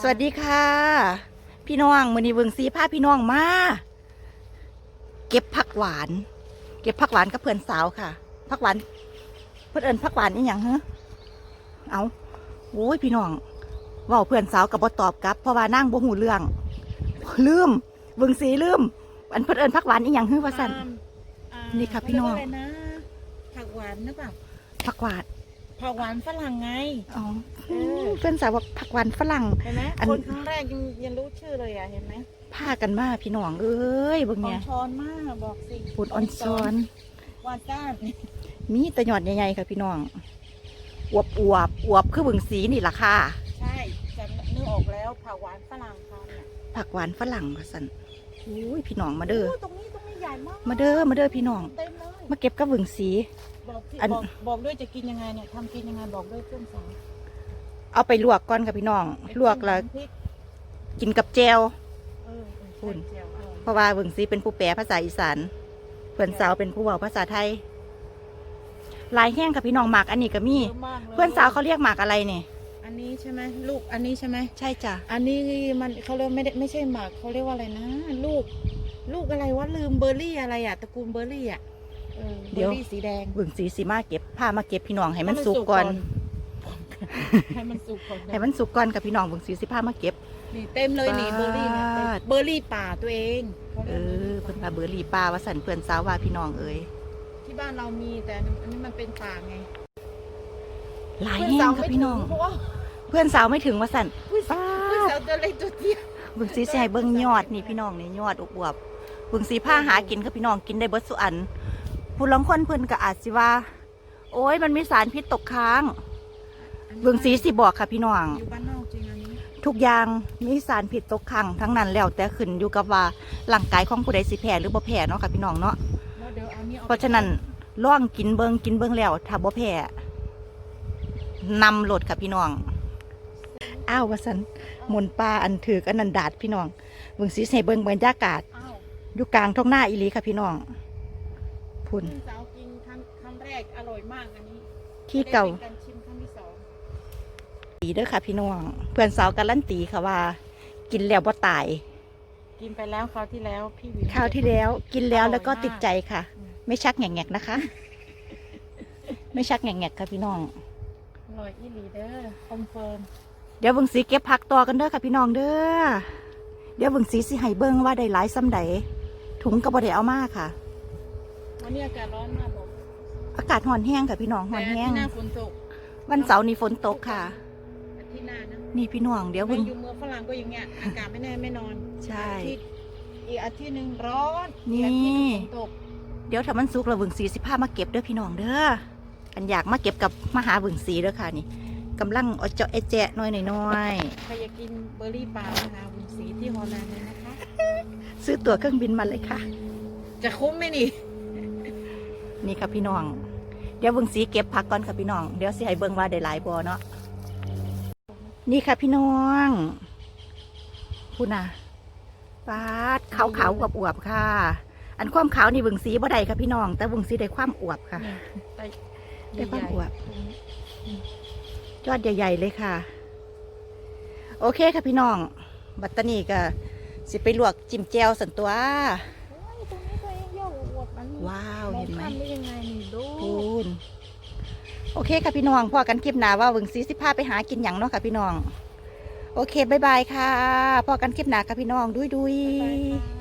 สวัสดีค่ะ พี่น้องมือนี้เบิงซีพาพี่น้องมาเก็บผักหวาน เก็บผักหวานกับเพื่อนสาวค่ะผักหวาน เพื่อนเอิญผักหวานอีหยังฮะเอาโอ้ยพี่น้องเว่าเพื่อนสาวกับบ่ตอบกลับเพราะว่านั่งบ่หูเรื่องลืมเบิงซีลืม อันเพื่อนเอิญผักหวานอีหยังฮึว่าสั่นอ่าอ่านี่ค่ะพี่น้องเขาเรียกว่าอะไรนะผักหวานหรือเปล่าผักหวาน ผักหวานฝรั่งไง อ๋อเออ เพื่อนสาวบอกผักหวานฝรั่ง เห็นไหมอัน คนครั้งแรกยังยังรู้ชื่อเลยอะเห็นไหมพากันมาพี่น้องเอ้ยเบิ่งออเนี่นยช้อนมากบอกสิปุ่นออนซอน วาซ่านมีแตะหยอดใหญ่ๆค่ะพี่น้องอวบอวบอวบคือบึงสีนี่ล่ะค่ะ ใช่จะนึกออกแล้วผักหวานฝรั่งค่ะเนี่ยผักหวานฝรั่งว่าสันอุ้ยพี่น้องมาเด้อโตรงนี้ตรงนี้ใหญ่มากมาเด้อมาเด้อพี่น้อง เต็มเลย มาเก็บกับบึงสี บอกที่อัน บอกบอกด้วยจะกินยังไงเนี่ยทำกินยังไงบอกด้วยเพื่อนสาวเอาไปลวกก่อนค่ะพี่น้อง ลวกแล้วพริกกินกับแจว เอออุ่นใช่เจียวอร่อยเพราะว่าบึงสีเป็นผู้แปลภาษาอีสานเพื่อนสาวเป็นผู้เว้าภาษาไทยลายแห้งค่ะพี่น้องหมากอันนี้ก็มีเยอะมากลยเพื่อนสาวเขาเรียกหมากอะไรเนี่ยอันนี้ใช่ไหมลูกอันนี้ใช่ไหม ใช่จ้ะ อันนี้มันเขาเรียกไม่ได้ไม่ใช่หมากเขาเรียกว่าอะไรนะ ลูก ลูกอะไรวะลืมเบอร์รี่อะไรอะตระกูลเบอร์รี่อะ เออเบอร์รี่สีแดง บึงสีสีมาเก็บพามาเก็บพี่น้องให้มันสุกก่อน ให้มันสุกก่อนให้มันสุกก่อนกับพี่น้องบึงสีสิพามาเก็บ นี่เต็มเลยนี่เบอร์รี่เนี่ยเต็มปาด เบอร์รี่ป่าตัวเองขาเอรียกอเพิ่นว่าเบอร์รี่ป้าว่าสันเพื่อนสาวว่าพี่น้องเอ้ยที่บ้านเรามีแต่อันนี้มันเป็นป่าไงหลายเพื่อนแห้สางวค่ะไม่พี่ถึน้อง เพราะว่าเพื่อนสาวไม่ถึงว่าสันเพื่อนสาวเพื่อนสาวตัวเล็กตัวเตี้ยเบิ่งสีใส่เบิ่งยอดนี่พี่น้องนี่ยอดอวบๆเบิ่งสีผ้าหากินค่ะพี่น้องกินได้เบิดสุอัน ผู้ลางคนเพิ่นก็อาจสิว่า โอ้ยมันมีสารพิษตกค้าง เบิ่งสีสิบอกค่ะพี่น้อง อยู่บ้านนอกจริงอันนี้ทุกอย่างมีสารพิษตกค้างทั้งนั้นแล้วแต่ขึ้นอยู่กับว่าร่างกายของผู้ใดสิแพ้หรือบ่แพ้เนาะค่ะพี่น้องเนาะแล้วเดี๋ยวเอานี่อเพราะฉะนั้นล่องกินเบิงกินเบิงแล้วถ้าบ่แพ้นำโหลดค่ะพี่น้องอ้าววสันหมนปลาอันถือกอันนันดาดพี่น้องเบิ่งสีใส่เบิงบรรยากาศ อ้าว อยู่กลางท้องหน้าอีหลีค่ะพี่น้อง พุ่นเพื่อนสาวกินครั้งครั้งแรกอร่อยมากอันนี้ที่เก่าไม่ได้เป็นการชิมครั้งที่สองตีเด้อค่ะพี่น้อง เพื่อนสาวการันตีค่ะว่า กินแล้วบ่ตายกินไปแล้วคราวที่แล้วพี่วิว คราวที่แล้ว กินแล้วแล้วก็อร่อยมากติดใจค่ะไม่ชักแงกๆนะคะ ไม่ชักแงกๆค่ะพี่น้อง อร่อยอีหลีเด้อคอนเฟิร์มเดี๋ยวเบิ่งสีเก็บผักต่อกันเด้อค่ะพี่น้องเด้อ เดี๋ยวเบิ่งสีสิให้เบิ่งว่าได้หลายซ้ำใดถุงก็บ่ได้เอามาค่ะ วันนี้อากาศร้อนมากบอกอากาศร้อนแห้งค่ะพี่น้องร้แต่อนอาแห้ที่งหน้าฝนตกวันเสาร์นี้ฝนตกค่ะ อาที่หน้านะนี่พี่น้องเดี๋ยวไปเบิ่ง อยู่เมืองฝรั่งก็อย่างเงี้ย อากาศไม่แน่ไม่นอนใช่อาทิตย์อีกอาทิตย์หนึ่งร้อนนี่ อีกอาทิตย์หนึ่งฝนตกเดี๋ยวถ้ามันสุกแล้วเบิ่งสีสิพามาเก็บเด้อพี่น้องเด้ออันอยากมาเก็บกับมาหาเบิ่งสีเด้อค่ะนี่กำลังเอาเจาะไอแจะน้อยๆน้อยใครอยากกินเบอร์รี่ปลานะคะบุญศรีที่ฮอลแลนด์เลยนะคะ ๆซื้อตั๋วเครื่องบินมาเลยค่ะ จะคุ้มไหมนี่ นี่ค่ะพี่น้อง เดี๋ยวเบิ่งสีเก็บผักก่อนค่ะพี่น้อง เดี๋ยวสิให้เบิ่งว่าได้หลายบ่เนาะ นี่ค่ะพี่น้องพูดนะปาดขาวขาวๆอวบอวบๆค่ะ อันความขาวนี่เบิ่งสีบ่ได้ค่ะพี่น้อง แต่เบิ่งสีได้ความอวบค่ะนี่ไตได้ความอวบใหญ่ยอดใหญ่ ๆ เลยค่ะ โอเคค่ะพี่น้อง บัตตานีก็สิไปลวกจิ้มแจวสันตัว วบอันนี้ว้าวมองเห็นไหมข้ามได้ยังไงนี่ดูพูนโอเคค่ะพี่น้องพอกันคลิปหน้าว่าเบิ่งสีสิพาไปหากินหยังเนาะค่ะพี่น้อง โอเคบายบายค่ะพอกันคลิปหน้าค่ะพี่น้องดุยดุยบ๊ายบายค่ะ